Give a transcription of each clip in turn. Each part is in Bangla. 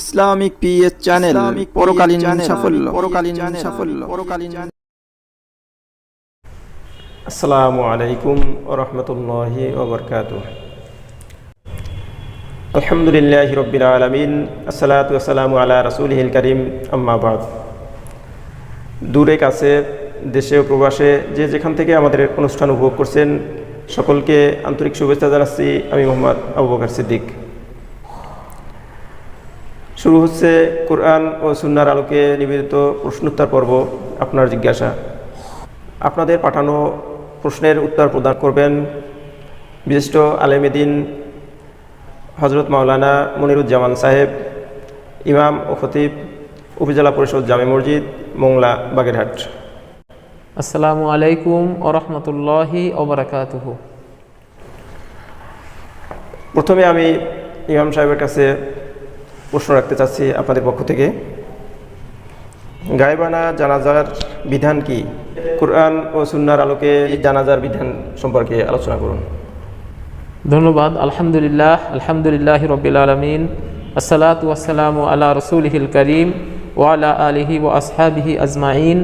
ইসলামিক পিএস চ্যানেল পরকালীন সাফল্য। পরকালীন সাফল্য। পরকালীন আসসালামু আলাইকুম রহমতুল্লাহি ওবরকাত আলহামদুলিল্লাহ রবিল আলমিন আসসালাতু আসসালামু আলা রসুলহিল করিম আম্মাবাদ দূরে কাছে দেশে ও প্রবাসে যে যেখান থেকে আমাদের অনুষ্ঠান উপভোগ করছেন সকলকে আন্তরিক শুভেচ্ছা জানাচ্ছি আমি মোহাম্মদ আবু বকর সিদ্দিক। শুরু হচ্ছে কোরআন ও সুন্নার আলোকে নিবেদিত প্রশ্নোত্তর পর্ব আপনার জিজ্ঞাসা। আপনাদের পাঠানো প্রশ্নের উত্তর প্রদান করবেন বিশিষ্ট আলেমেদিন হজরত মাওলানা মনিরুজ্জামান সাহেব ইমাম ও খতিব উপজেলা পরিষদ জামে মসজিদ মোংলা বাগেরহাট। আসসালামু আলাইকুম ওরহমতুল্লাহি ওবরাকাতুহু প্রথমে আমি ইমাম সাহেবের কাছে প্রশ্ন রাখতে চাচ্ছি আপনাদের পক্ষ থেকে। গায়েবানা জানাজার বিধান কি? কোরআন ও সুন্নার আলোকে জানাজার বিধান সম্পর্কে আলোচনা করুন। ধন্যবাদ, আলহামদুলিল্লাহ আলহামদুলিল্লাহ রবিল আলমিন। আসসালাতু আসসালামু আলা রসুলহিল করিম ওয়ালা আলিহি ও আসহাবিহি আজমাইন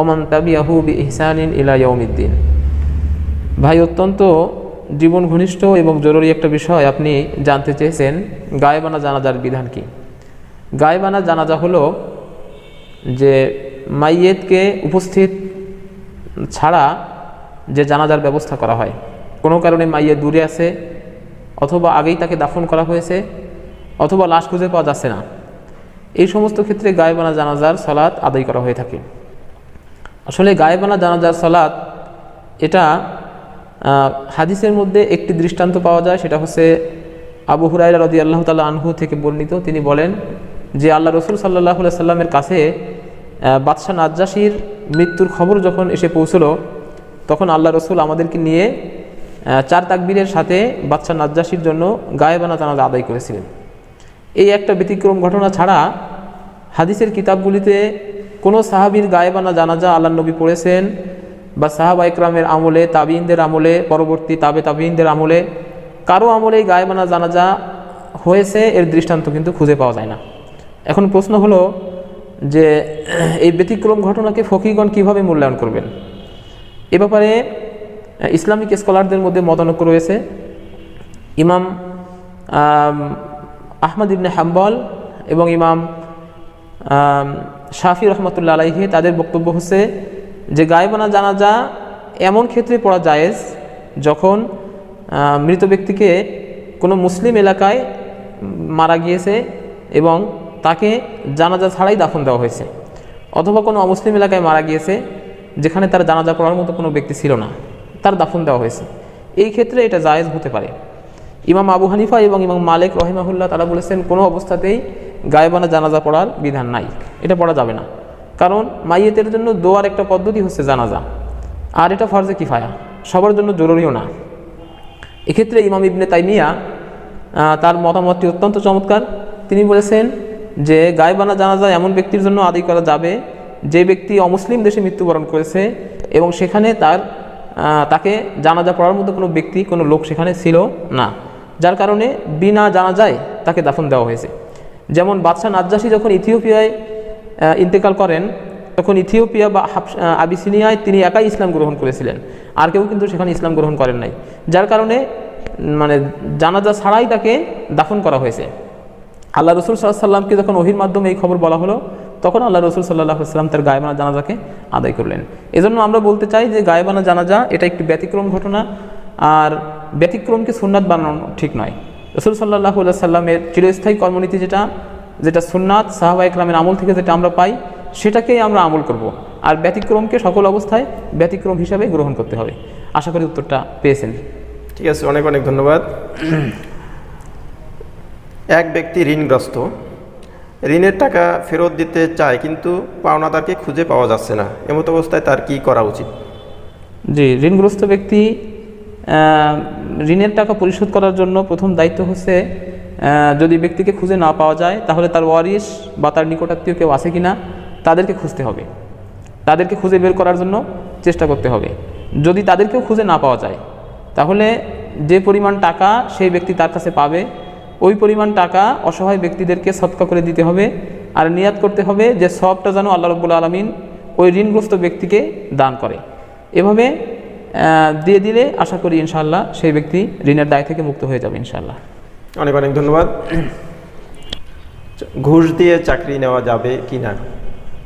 ওমান তাবিয়াহু বি ইহসানিন ইলা ইয়ৌমিদ্দিন ভাই, অত্যন্ত জীবন ঘনিষ্ঠ এবং জরুরি একটা বিষয় আপনি জানতে চেয়েছেন, গায়েবানা জানাজার বিধান কি? গায়েবানা জানাজা হলো যে মাইয়েতকে উপস্থিত ছাড়া যে জানাজার ব্যবস্থা করা হয়। কোনো কারণে মাইয়ে দূরে আছে অথবা আগেই তাকে দাফন করা হয়েছে অথবা লাশ খুঁজে পাওয়া যাচ্ছে না। এই সমস্ত ক্ষেত্রে গায়েবানা জানাজার সলাৎ আদায় করা হয়ে থাকে। আসলে গায়েবানা জানাজার সলাৎ এটা হাদিসের মধ্যে একটি দৃষ্টান্ত পাওয়া যায়, সেটা হচ্ছে আবু হুরাইরা রদি আল্লাহ তালা আনহু থেকে বর্ণিত। তিনি বলেন যে, আল্লাহ রসুল সাল্লাহ সাল্লামের কাছে বাদশাহ নাজ্জাসির মৃত্যুর খবর যখন এসে পৌঁছলো, তখন আল্লাহ রসুল আমাদেরকে নিয়ে চার তাকবীরের সাথে বাদশাহ নাজ্জাসির জন্য গায়েবানা জানাজা আদায় করেছিলেন। এই একটা ব্যতিক্রম ঘটনা ছাড়া হাদিসের কিতাবগুলিতে কোনো সাহাবীর গায়েবানা জানাজা আল্লাহ নবী পড়েছেন বা সাহাবা ইকরামের আমলে তাবিনদের আমলে, পরবর্তী তাবে তাবিনদের আমলে, কারও আমলে এই গায়েবানা জানাজা হয়েছে, এর দৃষ্টান্ত কিন্তু খুঁজে পাওয়া যায় না। এখন প্রশ্ন হলো যে, এই ব্যতিক্রম ঘটনাকে ফকিগণ কীভাবে মূল্যায়ন করবেন? এ ব্যাপারে, ইসলামিক স্কলারদের মধ্যে মতানৈক্য রয়েছে। ইমাম আহমদ ইবনে হাম্বল এবং ইমাম শাফি রহমতুল্লা আলাইহি, তাদের বক্তব্য হচ্ছে যে গায়েবানা জানাজা এমন ক্ষেত্রে পড়া জায়েজ যখন মৃত ব্যক্তিকে কোনো মুসলিম এলাকায় মারা গিয়েছে এবং তাকে জানাজা ছাড়াই দাফন দেওয়া হয়েছে অথবা কোনো অমুসলিম এলাকায় মারা গিয়েছে যেখানে তার জানাজা পড়ার মতো কোনো ব্যক্তি ছিল না, তার দাফন দেওয়া হয়েছে। এই ক্ষেত্রে এটা জায়েজ হতে পারে। ইমাম আবু হানিফা এবং ইমাম মালিক রহিমাহুল্লাহ তারা বলেছেন, কোনো অবস্থাতেই গায়েবানা জানাজা পড়ার বিধান নাই। এটা পড়া যাবে না। কারণ মাইয়েতের জন্য দোয়ার একটা পদ্ধতি হচ্ছে জানাজা। আর এটা ফরজে কিফায়া। সবার জন্য জরুরিও না। এক্ষেত্রে ইমাম ইবনে তাইমিয়া তার মতামতটি অত্যন্ত চমৎকার। তিনি বলেছেন যে, গায়েবানা জানাজা এমন ব্যক্তির জন্য আদায় করা যাবে যে ব্যক্তি অমুসলিম দেশে মৃত্যুবরণ করেছে এবং সেখানে তার তাকে জানাজা পড়ার মতো কোনো ব্যক্তি, কোনো লোক সেখানে ছিল না। যার কারণে বিনা জানাজায় তাকে দাফন দেওয়া হয়েছে। যেমন বাদশাহ নাজ্জাসী যখন ইথিওপিয়ায় ইন্তেকাল করেন, তখন ইথিওপিয়া বা আবিসিনিয়ায় তিনি একাই ইসলাম গ্রহণ করেছিলেন। আর কেউ কিন্তু সেখানে ইসলাম গ্রহণ করেন নাই। যার কারণে মানে জানাজা ছাড়াই তাকে দাফন করা হয়েছে। আল্লাহ রসুল সাল্লামকে যখন ওহির মাধ্যমে এই খবর বলা হলো, তখন আল্লাহ রসুল সাল্লাহ সাল্লাম তার গায়েবানা জানাজাকে আদায় করলেন। এজন্য আমরা বলতে চাই যে, গায়েবানা জানাজা, এটা একটি ব্যতিক্রম ঘটনা। আর ব্যতিক্রমকে সুন্নাত বানানো ঠিক নয়। রসুল সাল্লাহ সাল্লামের চিরস্থায়ী কর্মনীতি যেটা যেটা সুন্নাত সাহাবা ইকরামের আমল থেকে যেটা আমরা পাই সেটাকেই আমরা আমল করব। আর ব্যতিক্রমকে সকল অবস্থায় ব্যতিক্রম হিসাবে গ্রহণ করতে হবে। আশা করি উত্তরটা পেয়েছেন। ঠিক আছে অনেক অনেক ধন্যবাদ। এক ব্যক্তি ঋণগ্রস্ত। ঋণের টাকা ফেরত দিতে চায় কিন্তু পাওনাদারকে খুঁজে পাওয়া যাচ্ছে না। এমত অবস্থায় তার কি করা উচিত? জি ঋণগ্রস্ত ব্যক্তি ঋণের টাকা পরিশোধ করার জন্য প্রথম দায়িত্ব হচ্ছে যদি ব্যক্তিকে খুঁজে না পাওয়া যায়, তাহলে তার ওয়ারিস বা তার নিকটাত্মীয় কেউ আছে কিনা, তাদেরকে খুঁজতে হবে। তাদেরকে খুঁজে বের করার জন্য চেষ্টা করতে হবে। যদি তাদেরকেও খুঁজে না পাওয়া যায়, তাহলে যে পরিমাণ টাকা সেই ব্যক্তি তার কাছে পাবে, ওই পরিমাণ টাকা অসহায় ব্যক্তিদেরকে সৎকা করে দিতে হবে আর নিয়াত করতে হবে যে সবটা যেন আল্লাহ রব্বুল আলমিন ওই ঋণগ্রস্ত ব্যক্তিকে দান করে। এভাবে দিয়ে দিলে আশা করি ইনশাআল্লাহ সেই ব্যক্তি ঋণের দায় থেকে মুক্ত হয়ে যাবে ইনশাআল্লাহ। অনেক অনেক ধন্যবাদ। ঘুষ দিয়ে চাকরি নেওয়া যাবে কি না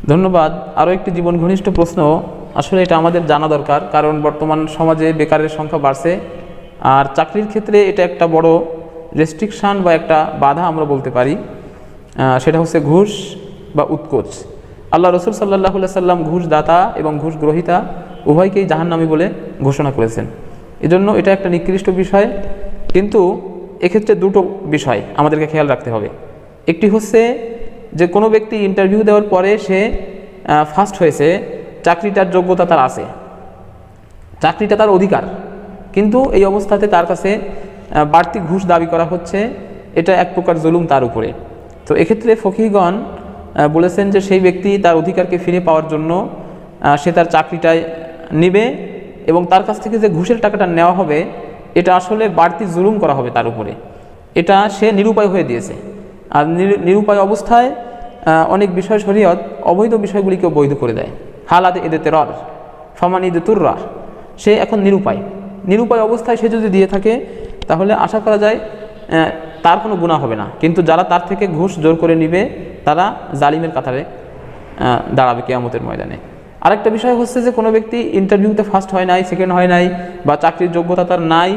ধন্যবাদ। আরও একটি জীবন ঘনিষ্ঠ প্রশ্ন। আসলে এটা আমাদের জানা দরকার, কারণ বর্তমান সমাজে বেকারের সংখ্যা বাড়ছে। আর চাকরির ক্ষেত্রে এটা একটা বড় রেস্ট্রিকশান বা একটা বাধা আমরা বলতে পারি। সেটা হচ্ছে ঘুষ বা উৎকোচ। আল্লাহ রসুল সাল্লাহ সাল্লাম ঘুষ দাতা এবং ঘুষ গ্রহিতা উভয়কেই জাহান্নামী বলে ঘোষণা করেছেন। এজন্য এটা একটা নিকৃষ্ট বিষয়। কিন্তু এক্ষেত্রে দুটো বিষয় আমাদেরকে খেয়াল রাখতে হবে। একটি হচ্ছে যে কোনো ব্যক্তি ইন্টারভিউ দেওয়ার পরে সে ফার্স্ট হয়েছে, চাকরিটার যোগ্যতা তার আছে। চাকরিটা তার অধিকার। কিন্তু এই অবস্থাতে তার কাছে বাড়তি ঘুষ দাবি করা হচ্ছে, এটা এক প্রকার জুলুম তার উপরে। তো এক্ষেত্রে ফকিগণ বলেছেন যে সেই ব্যক্তি তার অধিকারকে ফিরে পাওয়ার জন্য সে তার চাকরিটায় নিবে এবং তার কাছ থেকে যে ঘুষের টাকাটা নেওয়া হবে এটা আসলে বাড়তি জুলুম করা হবে তার উপরে। এটা সে নিরুপায় হয়ে দিয়েছে। আর নিরু- নিরুপায় অবস্থায় অনেক বিষয় শরীয়ত অবৈধ বিষয়গুলিকে বৈধ করে দেয়। হালাতে এদেতে রর ফমান ঈদ তুর্রা, সে এখন নিরুপায়। নিরুপায় অবস্থায় সে যদি দিয়ে থাকে, তাহলে আশা করা যায় তার কোনো গুণা হবে না। কিন্তু যারা তার থেকে ঘুষ জোর করে নিবে, তারা জালিমের কাতারে দাঁড়াবে কেয়ামতের ময়দানে। আরেকটা বিষয় হচ্ছে যে কোনো ব্যক্তি ইন্টারভিউতে ফার্স্ট হয় নাই সেকেন্ড হয় নাই, বা চাকরির যোগ্যতা তার নাই,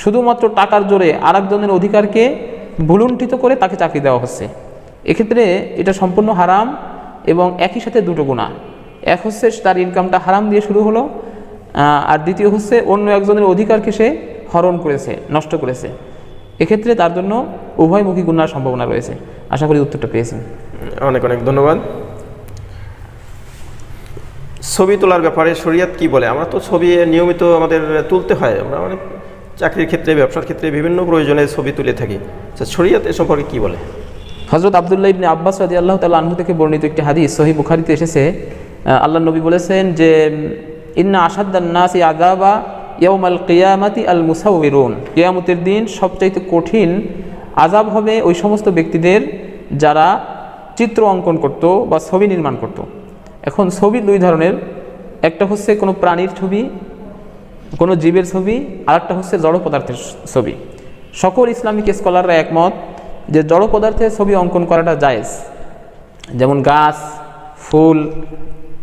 শুধুমাত্র টাকার জোরে আরেকজনের অধিকারকে ভুলুণ্ঠিত করে তাকে চাকরি দেওয়া হচ্ছে। এক্ষেত্রে এটা সম্পূর্ণ হারাম এবং একই সাথে দুটো গুণা। এক হচ্ছে তার ইনকামটা হারাম দিয়ে শুরু হলো আর দ্বিতীয় হচ্ছে অন্য একজনের অধিকারকে সে হরণ করেছে, নষ্ট করেছে। এক্ষেত্রে তার জন্য উভয়মুখী গুণার সম্ভাবনা রয়েছে। আশা করি উত্তরটা পেয়েছেন। অনেক অনেক ধন্যবাদ। ছবি তোলার ব্যাপারে শরীয়ত কি বলে? আমরা তো ছবি নিয়মিত আমাদের তুলতে হয়। আমরা অনেক চাকরির ক্ষেত্রে ব্যবসার ক্ষেত্রে বিভিন্ন প্রয়োজনে ছবি তুলে থাকি। আচ্ছা, শরীয়ত এ সম্পর্কে কি বলে? হজরত আবদুল্লাহ ইবনে আব্বাস রাজি আল্লাহ তাল্লাহ আনহু থেকে বর্ণিত একটি হাদিস সহি বুখারিতে এসেছে। আল্লাহ নবী বলেছেন যে ইন্না আসাদ্দান্নাসি আদাবা ইয়ৌম আল কিয়ামাতি আল মুসাউরুন কিয়ামতের দিন সবচাইতে কঠিন আজাব হবে ওই সমস্ত ব্যক্তিদের যারা চিত্র অঙ্কন করত বা ছবি নির্মাণ করত। এখন ছবি দুই ধরনের। একটা হচ্ছে কোনো প্রাণীর ছবি, কোনো জীবের ছবি আর একটা হচ্ছে জড় পদার্থের ছবি। সকল ইসলামিক স্কলাররা একমত যে জড় পদার্থের ছবি অঙ্কন করাটা জায়েজ। যেমন গাছ, ফুল,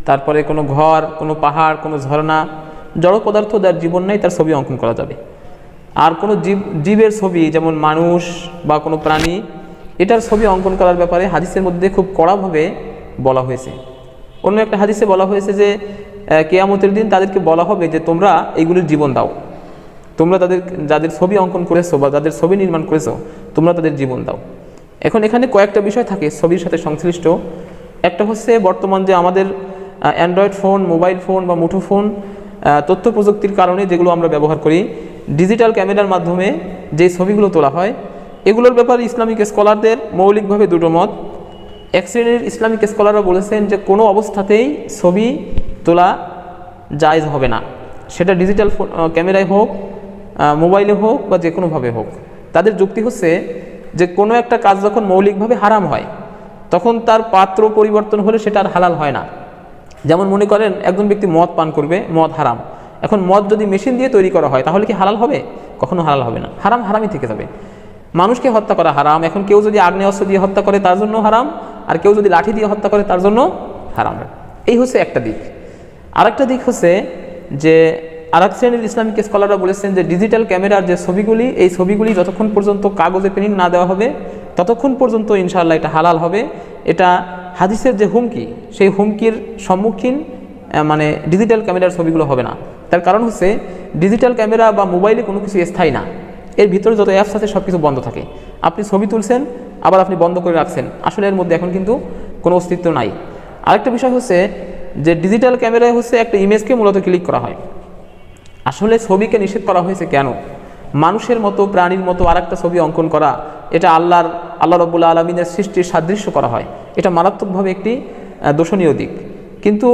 তারপরে কোনো ঘর, কোনো পাহাড়, কোনো ঝর্ণা, জড় পদার্থ যার জীবন নাই তার ছবি অঙ্কন করা যাবে। আর কোনো জীব, জীবের ছবি, যেমন মানুষ বা কোনো প্রাণী, এটার ছবি অঙ্কন করার ব্যাপারে হাদিসের মধ্যে খুব কড়াভাবে বলা হয়েছে। অন্য একটা হাদিসে বলা হয়েছে যে কেয়ামতের দিন তাদেরকে বলা হবে যে, তোমরা এইগুলির জীবন দাও। তোমরা তাদের, যাদের ছবি অঙ্কন করেছ বা যাদের ছবি নির্মাণ করেছ, তোমরা তাদের জীবন দাও। এখন এখানে কয়েকটা বিষয় থাকে ছবির সাথে সংশ্লিষ্ট। একটা হচ্ছে বর্তমান যে আমাদের অ্যান্ড্রয়েড ফোন, মোবাইল ফোন বা মুঠো ফোন তথ্য প্রযুক্তির কারণে যেগুলো আমরা ব্যবহার করি, ডিজিটাল ক্যামেরার মাধ্যমে যে ছবিগুলো তোলা হয়, এগুলোর ব্যাপারে ইসলামিক স্কলারদের মৌলিকভাবে দুটো মত। এক শ্রেণির ইসলামিক স্কলাররা বলেছেন যে কোনো অবস্থাতেই ছবি তোলা জায়জ হবে না। সেটা ডিজিটাল ক্যামেরায় হোক মোবাইলে হোক বা যে কোনোভাবে হোক। তাদের যুক্তি হচ্ছে যে কোনো একটা কাজ যখন মৌলিকভাবে হারাম হয়, তখন তার পাত্র পরিবর্তন হলে সেটা আর হালাল হয় না। যেমন মনে করেন, একজন ব্যক্তি মদ পান করবে, মদ হারাম। এখন মদ যদি মেশিন দিয়ে তৈরি করা হয়, তাহলে কি হালাল হবে? কখনো হালাল হবে না। হারাম হারামই থেকে যাবে। মানুষকে হত্যা করা হারাম। এখন কেউ যদি আগ্নেয় অস্ত্র দিয়ে হত্যা করে, তার জন্য হারাম। আর কেউ যদি লাঠি দিয়ে হত্যা করে তার জন্য হারাম। এই হচ্ছে একটা দিক। আরেকটা দিক হচ্ছে যে আরেক শ্রেণির ইসলামিক স্কলাররা বলেছেন যে ডিজিটাল ক্যামেরার যে ছবিগুলি, এই ছবিগুলি যতক্ষণ পর্যন্ত কাগজে প্রিন্ট না দেওয়া হবে, ততক্ষণ পর্যন্ত ইনশাআল্লাহ এটা হালাল হবে। এটা হাদিসের যে হুমকি, সেই হুমকির সম্মুখীন মানে ডিজিটাল ক্যামেরার ছবিগুলো হবে না। তার কারণ হচ্ছে ডিজিটাল ক্যামেরা বা মোবাইলে কোনো কিছু স্থায়ী না। এর ভিতরে যত অ্যাপস আছে সব কিছু বন্ধ থাকে। আপনি ছবি তুলছেন আবার আপনি বন্ধ করে রাখছেন। আসলে এর মধ্যে এখন কিন্তু কোনো অস্তিত্ব নাই। আরেকটা বিষয় হচ্ছে যে ডিজিটাল ক্যামেরায় হচ্ছে একটা ইমেজকে মূলত ক্লিক করা হয়। আসলে ছবিকে নিষেধ করা হয়েছে কেন? মানুষের মতো, প্রাণীর মতো আরেকটা ছবি অঙ্কন করা, এটা আল্লাহর, আল্লাহ রব্বুল্লা আলমিনের সৃষ্টির সাদৃশ্য করা হয়। এটা মারাত্মকভাবে একটি দোষণীয় দিক। কিন্তু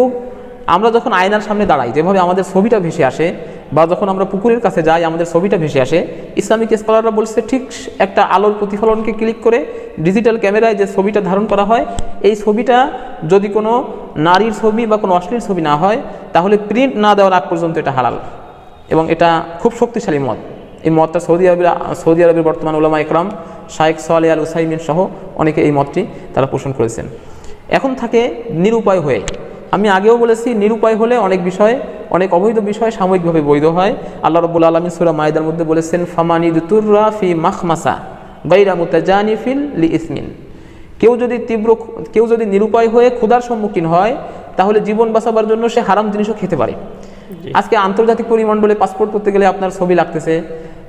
আমরা যখন আয়নার সামনে দাঁড়াই, যেভাবে আমাদের ছবিটা ভেসে আসে বা যখন আমরা পুকুরের কাছে যাই, আমাদের ছবিটা ভেসে আসে, ইসলামিক স্কলাররা বলছে, ঠিক একটা আলোর প্রতিফলনকে ক্লিক করে ডিজিটাল ক্যামেরায় যে ছবিটা ধারণ করা হয়, এই ছবিটা যদি কোনো নারীর ছবি বা কোনো অশ্লীল ছবি না হয়, তাহলে প্রিন্ট না দেওয়ার আগ পর্যন্ত এটা হালাল। এবং এটা খুব শক্তিশালী মত। এই মতটা সৌদি আরবের সৌদি আরবের বর্তমান ওলামা একরাম শায়েক সোয়ালে আল উসাইমিন সহ অনেকে এই মতটি তারা পোষণ করেছেন। এখন থাকে নিরুপায় হয়ে। আমি আগেও বলেছি, নিরুপায় হলে অনেক বিষয় অনেক অবৈধ বিষয় সাময়িকভাবে বৈধ হয়। আল্লাহ রব্বুল আলমী সুরা মাইদার মধ্যে বলেছেন ফামানি তুর্রা ফি মাখমাসা গাইরা মুতাজানি ফিল লি ইসমিন কেউ যদি তীব্র কেউ যদি নিরুপায় হয়ে ক্ষুধার সম্মুখীন হয় তাহলে জীবন বাঁচাবার জন্য সে হারাম জিনিসও খেতে পারে। আজকে আন্তর্জাতিক পরিমণ্ডলে পাসপোর্ট করতে গেলে আপনার ছবি লাগতেছে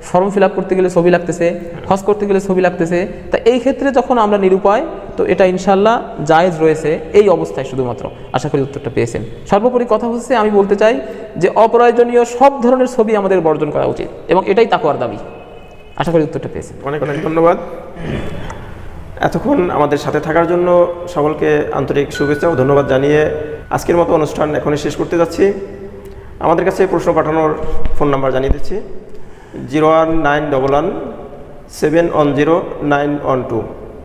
ফর্ম ফিল আপ করতে গেলে ছবি লাগতেছে হজ করতে গেলে ছবি লাগতেছে। তা এই ক্ষেত্রে যখন আমরা নিরুপায় তো এটা ইনশাল্লাহ জায়েজ রয়েছে এই অবস্থায় শুধুমাত্র। আশা করি উত্তরটা পেয়েছেন। সর্বোপরি কথা হচ্ছে, আমি বলতে চাই যে অপ্রয়োজনীয় সব ধরনের ছবি আমাদের বর্জন করা উচিত এবং এটাই তাকুয়ার দাবি। আশা করি উত্তরটা পেয়েছেন। অনেক অনেক ধন্যবাদ। এতক্ষণ আমাদের সাথে থাকার জন্য সকলকে আন্তরিক শুভেচ্ছা ও ধন্যবাদ জানিয়ে আজকের মতো অনুষ্ঠান এখনই শেষ করতে যাচ্ছি। আমাদের কাছে প্রশ্ন পাঠানোর ফোন নাম্বার জানিয়ে দিচ্ছি। Zero one nine double one seven one zero nine one two.